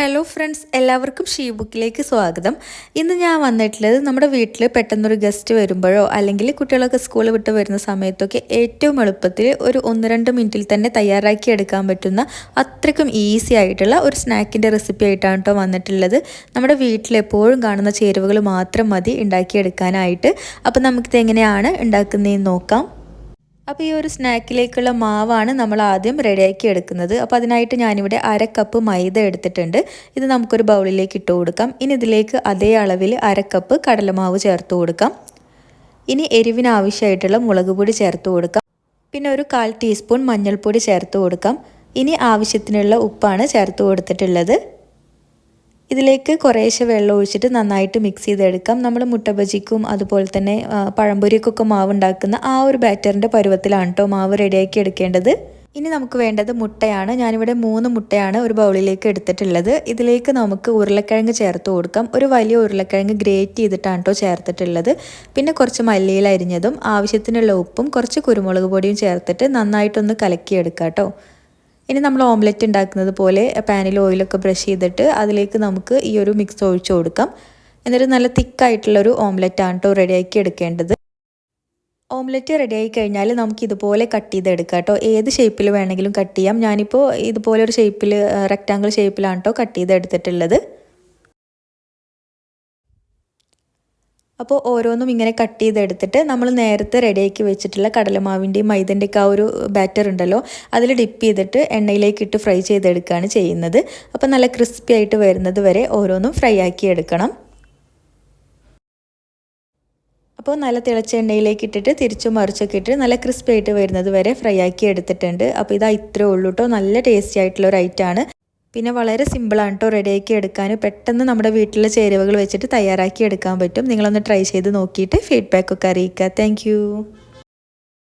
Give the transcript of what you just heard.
Hello friends എല്ലാവർക്കും she ബുക്കിലേക്ക് സ്വാഗതം. ഇന്ന് ഞാൻ വന്നിട്ടുള്ളത് നമ്മുടെ വീട്ടിൽ പെട്ടെന്നൊരു ഗസ്റ്റ് വരുമ്പോഴോ അല്ലെങ്കിൽ കുട്ടികളൊക്കെ സ്കൂൾ വിട്ട് വരുന്ന സമയത്തൊക്കെ ഏറ്റവും എളുപ്പത്തിൽ ഒരു ഒന്ന് രണ്ട് മിനിറ്റിൽ തന്നെ തയ്യാറാക്കി എടുക്കാൻ പറ്റുന്ന അത്രയ്ക്കും ഈസി ആയിട്ടുള്ള ഒരു സ്നാക്കിന്റെ റെസിപ്പി ആയിട്ടാണ് കേട്ടോ വന്നിട്ടുള്ളത്. നമ്മുടെ വീട്ടിൽ എപ്പോഴും കാണുന്ന ചേരുവകൾ മാത്രം മതി ഉണ്ടാക്കിയെടുക്കാനായിട്ട്. അപ്പോൾ നമുക്കിത് എങ്ങനെയാണ് ഉണ്ടാക്കുന്നതെന്ന് നോക്കാം. അപ്പോൾ ഈ ഒരു സ്നാക്കിലേക്കുള്ള മാവാണ് നമ്മൾ ആദ്യം റെഡിയാക്കി എടുക്കുന്നത്. അപ്പോൾ അതിനായിട്ട് ഞാനിവിടെ അര കപ്പ് മൈദ എടുത്തിട്ടുണ്ട്. ഇത് നമുക്കൊരു ബൗളിലേക്ക് ഇട്ട് കൊടുക്കാം. ഇനി ഇതിലേക്ക് അതേ അളവിൽ അര കപ്പ് കടലമാവ് ചേർത്ത് കൊടുക്കാം. ഇനി എരിവിനാവശ്യമായിട്ടുള്ള മുളക് പൊടി ചേർത്ത് കൊടുക്കാം. പിന്നെ ഒരു കാൽ ടീസ്പൂൺ മഞ്ഞൾപ്പൊടി ചേർത്ത് കൊടുക്കാം. ഇനി ആവശ്യത്തിനുള്ള ഉപ്പാണ് ചേർത്ത് കൊടുത്തിട്ടുള്ളത്. ഇതിലേക്ക് കുറേശ്ശെ വെള്ളം ഒഴിച്ചിട്ട് നന്നായിട്ട് മിക്സ് ചെയ്തെടുക്കാം. നമ്മൾ മുട്ട ബജിക്കും അതുപോലെ തന്നെ പഴംപൊരിക്കൊക്കെ മാവ് ഉണ്ടാക്കുന്ന ആ ഒരു ബാറ്ററിന്റെ പരുവത്തിലാണ് കേട്ടോ മാവ് റെഡിയാക്കി എടുക്കേണ്ടത്. ഇനി നമുക്ക് വേണ്ടത് മുട്ടയാണ്. ഞാനിവിടെ മൂന്ന് മുട്ടയാണ് ഒരു ബൗളിലേക്ക് എടുത്തിട്ടുള്ളത്. ഇതിലേക്ക് നമുക്ക് ഉരുളക്കിഴങ്ങ് ചേർത്ത് കൊടുക്കാം. ഒരു വലിയ ഉരുളക്കിഴങ്ങ് ഗ്രേറ്റ് ചെയ്തിട്ടാണ് കേട്ടോ ചേർത്തിട്ടുള്ളത്. പിന്നെ കുറച്ച് മല്ലിയിൽ അരിഞ്ഞതും ആവശ്യത്തിനുള്ള ഉപ്പും കുറച്ച് കുരുമുളക് പൊടിയും ചേർത്തിട്ട് നന്നായിട്ടൊന്ന് കലക്കിയെടുക്കാം കേട്ടോ ഇനി നമ്മൾ ഓംലെറ്റ് ഉണ്ടാക്കുന്നത് പോലെ പാനിൽ ഓയിലൊക്കെ ബ്രഷ് ചെയ്തിട്ട് അതിലേക്ക് നമുക്ക് ഈ ഒരു മിക്സ് ഒഴിച്ചു കൊടുക്കാം. എന്നിട്ട് നല്ല തിക്കായിട്ടുള്ളൊരു ഓംലെറ്റ് ആണ് കേട്ടോ റെഡിയാക്കി എടുക്കേണ്ടത്. ഓംലെറ്റ് റെഡിയായി കഴിഞ്ഞാൽ നമുക്ക് ഇതുപോലെ കട്ട് ചെയ്തെടുക്കാം കേട്ടോ ഏത് ഷേപ്പിൽ വേണമെങ്കിലും കട്ട് ചെയ്യാം. ഞാനിപ്പോൾ ഇതുപോലെ ഒരു ഷേപ്പിൽ റെക്റ്റാങ്കിൾ ഷേപ്പിലാണ് കേട്ടോ കട്ട് ചെയ്തെടുത്തിട്ടുള്ളത്. അപ്പോൾ ഓരോന്നും ഇങ്ങനെ കട്ട് ചെയ്തെടുത്തിട്ട് നമ്മൾ നേരത്തെ റെഡിയാക്കി വെച്ചിട്ടുള്ള കടലമാവിന്റെയും മൈദന്റെയൊക്കെ ആ ഒരു ബാറ്റർ ഉണ്ടല്ലോ അതിൽ ഡിപ്പ് ചെയ്തിട്ട് എണ്ണയിലേക്ക് ഇട്ട് ഫ്രൈ ചെയ്തെടുക്കുകയാണ് ചെയ്യുന്നത്. അപ്പോൾ നല്ല ക്രിസ്പി ആയിട്ട് വരുന്നത് വരെ ഓരോന്നും ഫ്രൈ ആക്കി എടുക്കണം. അപ്പോൾ നല്ല തിളച്ച എണ്ണയിലേക്ക് ഇട്ടിട്ട് തിരിച്ചു മറിച്ചൊക്കെ ഇട്ട് നല്ല ക്രിസ്പി ആയിട്ട് വരുന്നത് വരെ ഫ്രൈ ആക്കി എടുത്തിട്ടുണ്ട്. അപ്പോൾ ഇതാ ഇത്രേ ഉള്ളൂ കേട്ടോ നല്ല ടേസ്റ്റി ആയിട്ടുള്ള ഒരു ഐറ്റമാണ് പിന്നെ വളരെ സിമ്പിളാണ് കേട്ടോ റെഡിയാക്കി എടുക്കാൻ പെട്ടെന്ന് നമ്മുടെ വീട്ടിലെ ചേരുവകൾ വെച്ചിട്ട് തയ്യാറാക്കി എടുക്കാൻ പറ്റും. നിങ്ങളൊന്ന് ട്രൈ ചെയ്ത് നോക്കിയിട്ട് ഫീഡ്ബാക്കൊക്കെ അറിയിക്കുക. താങ്ക്